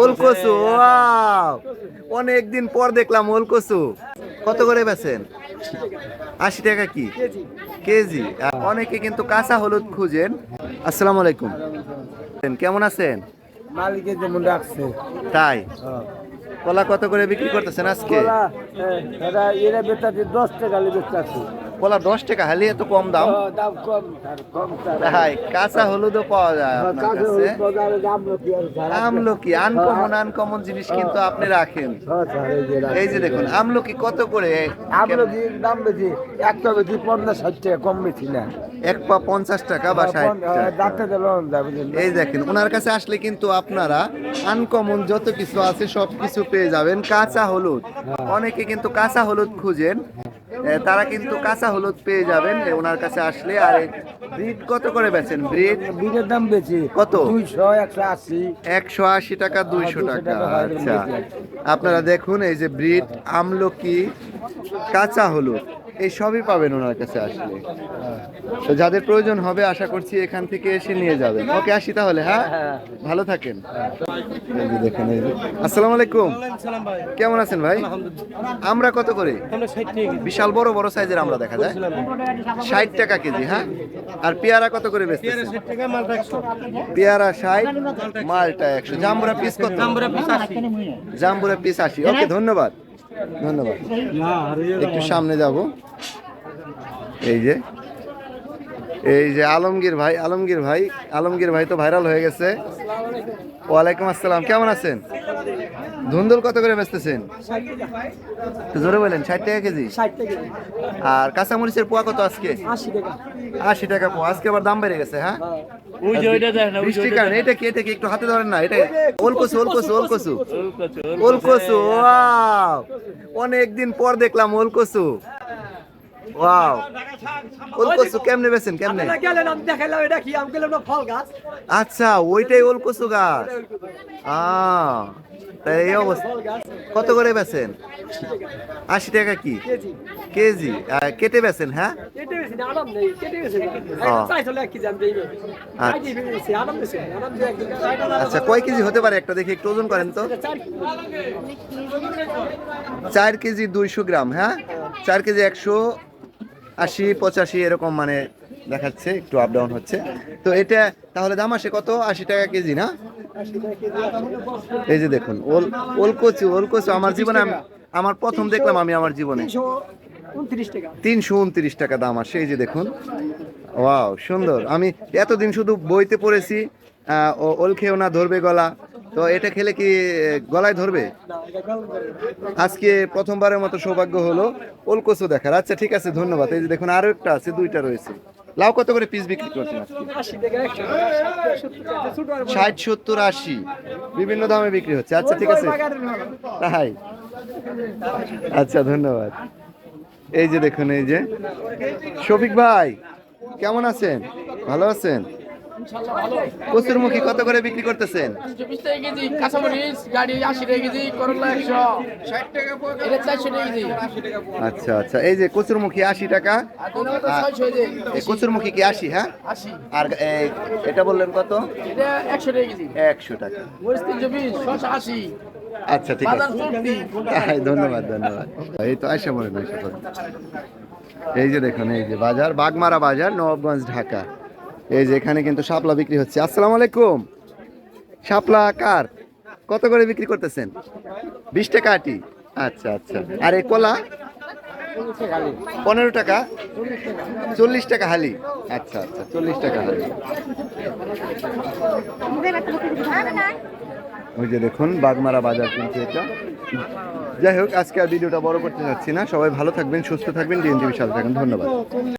ওল কচু ওয়াও। অনেক দিন পর দেখলাম ওল কচু কত করে বেছেন আশি টাকা কি? কেজি। অনেকে কিন্তু কাঁচা হলুদ খুঁজেন। আসসালামু আলাইকুম। কেমন আছেন? মালিকের যেমন রাখছে তাই? কলা কত করে বিক্রি করতেছেন আজকে? এরা এরা বেচাতে দশ টাকা বেচাচ্ছে কলা দশ টাকা হালি এত কম দাম? কম কাঁচা হলুদও পাওয়া যায় আপনার কাছে। আমলকি আনকমন আনকমন জিনিস কিন্তু আপনি রাখেন। হ্যাঁ এই যে দেখুন আমলকি কত করে? দাম বেশি একটা বেশি পঞ্চাশ ষাট টাকা কম বেশি না। এক পা পঞ্চাশ টাকা বা ষাট টাকা। এই দেখেন ওনার কাছে আসলে কিন্তু আপনারা আনকমন যত কিছু আছে সব কিছু পেয়ে যাবেন কাঁচা হলুদ। অনেকে কিন্তু কাঁচা হলুদ খুঁজেন তারা কিন্তু কাঁচা হলুদ পেয়ে যাবেন ওনার কাছে আসলে আর ব্রিড কত করে বেচেন? ব্রিড? ব্রিডের দাম বেশি। কত? দুইশো একশো আশি। একশো আশি টাকা দুইশো টাকা টাকা আচ্ছা। আপনারা দেখুন এই যে ব্রিড আমলকি কাঁচা হলুদ। এই সবই পাবেন ওনার কাছে আসলে। তো যাদের প্রয়োজন হবে আশা করছি এখান থেকে এসে নিয়ে যাবেন। ওকে আসি তাহলে হ্যাঁ? ভালো থাকেন। দেখেন আসসালামু আলাইকুম। কেমন আছেন ভাই? আমরা কত করে? বিশাল বড় বড় সাইজের আমরা দেখা যায়। ষাট টাকা কেজি হ্যাঁ? আর পেয়ারা কত করে বেচতেছেন? পেয়ারা ষাট মালটা একশো। জাম্বুরা পিস কত? জাম্বুরা পিস আশি। ওকে ধন্যবাদ। ধন্যবাদ। একটু সামনে যাব। এই যে এই যে আলমগীর ভাই আলমগীর ভাই আলমগীর ভাই তো ভাইরাল হয়ে গেছে। ওয়ালাইকুম আসসালাম কেমন আছেন? ধুন্দুল কত করে বেচতেছেন? জোরে বলেন ষাট টাকা কেজি? আর কাঁচামরিচের পোয়া কত আজকে? আশি টাকা। পোয়া আজকে আবার দাম বেড়ে গেছে হ্যাঁ? বৃষ্টির কারণে এটা কি এটা কি একটু হাতে ধরেন না? এটা ওলকসু ওলকসু ওলকসু ওলকসু অনেকদিন পর দেখলাম ওলকসু ওয়াও ওলকসু কেমনে বেছেন কেমনে? গেলেন আমি দেখাইলাম এটা কি? আমি গেলাম না ফল গাছ। আচ্ছা ওইটাই ওলকসু গাছ। আ তাই এই অবস্থা। কত করে বেছেন আশি টাকা কি? কেজি। কেটে বেছেন হ্যাঁ? আচ্ছা। কয় কেজি হতে পারে? একটা দেখি একটু ওজন করেন তো। চার কেজি দুইশো গ্রাম হ্যাঁ? চার কেজি একশো আশি পঁচাশি এরকম মানে দেখাচ্ছে একটু আপ ডাউন হচ্ছে। তো এটা তাহলে দাম আসে কত? আশি টাকা কেজি না? এই যে দেখুন ওল ওল কচু ওল কচু আমার জীবনে আমি- আমার প্রথম দেখলাম আমি আমার জীবনে। তিনশো উনত্রিশ টাকা। দাম আসে এই যে দেখুন। ওয়াও সুন্দর। আমি এতদিন শুধু বইতে পড়েছি ওল খেয়েও না ধরবে গলা। তো এটা খেলে কি গলায় ধরবে? আজকে প্রথমবারের মতো সৌভাগ্য হলো ওলকসু দেখার। আচ্ছা ঠিক আছে, ধন্যবাদ। এই যে দেখুন, আরও একটা আছে, দুইটা রয়েছে। লাউ কত করে পিস বিক্রি করছেন। ষাট, সত্তর, আশি। বিভিন্ন দামে বিক্রি হচ্ছে। আচ্ছা ঠিক আছে। তাই। আচ্ছা ধন্যবাদ। এই যে দেখুন, এই যে। শফিক ভাই, কেমন আছেন? ভালো আছেন? কচুরমুখী কত করে বিক্রি করতেছেন? চব্বিশ টাকা কেজি কাঁচামরিচ গাড়ি আশি টাকা কেজি করলা একশো। এটা চারশো টাকা কেজি। আচ্ছা আচ্ছা। এই যে কচুরমুখী আশি টাকা। কচুরমুখী কি আশি হ্যাঁ? আর এটা বললেন কত? এটা একশো টাকা কেজি। একশো টাকা। মরিচ তিনশো বিশ ছশো আশি। আচ্ছা ঠিক আছে। হ্যাঁ, ধন্যবাদ ধন্যবাদ। এই তো আয়সা মনে আয়সা এই যে দেখুন এই যে বাজার বাগমারা বাজার নবাবগঞ্জ ঢাকা। এই যে এখানে কিন্তু শাপলা বিক্রি হচ্ছে। আসসালামু আলাইকুম। শাপলা কার? কত করে বিক্রি করতেছেন? বিশ টাকা আটি। আচ্ছা আচ্ছা। আর এই কলা? পনেরো টাকা। চল্লিশ টাকা হালি। আচ্ছা আচ্ছা চল্লিশ টাকা হালি। ওই যে দেখুন, বাগমারা বাজার কিন্তু এটা। যাই হোক, আজকে আর ভিডিওটা বড় করতে চাচ্ছি না। সবাই ভালো থাকবেন, সুস্থ থাকবেন ডিএনটিভির সাথে থাকবেন। ধন্যবাদ।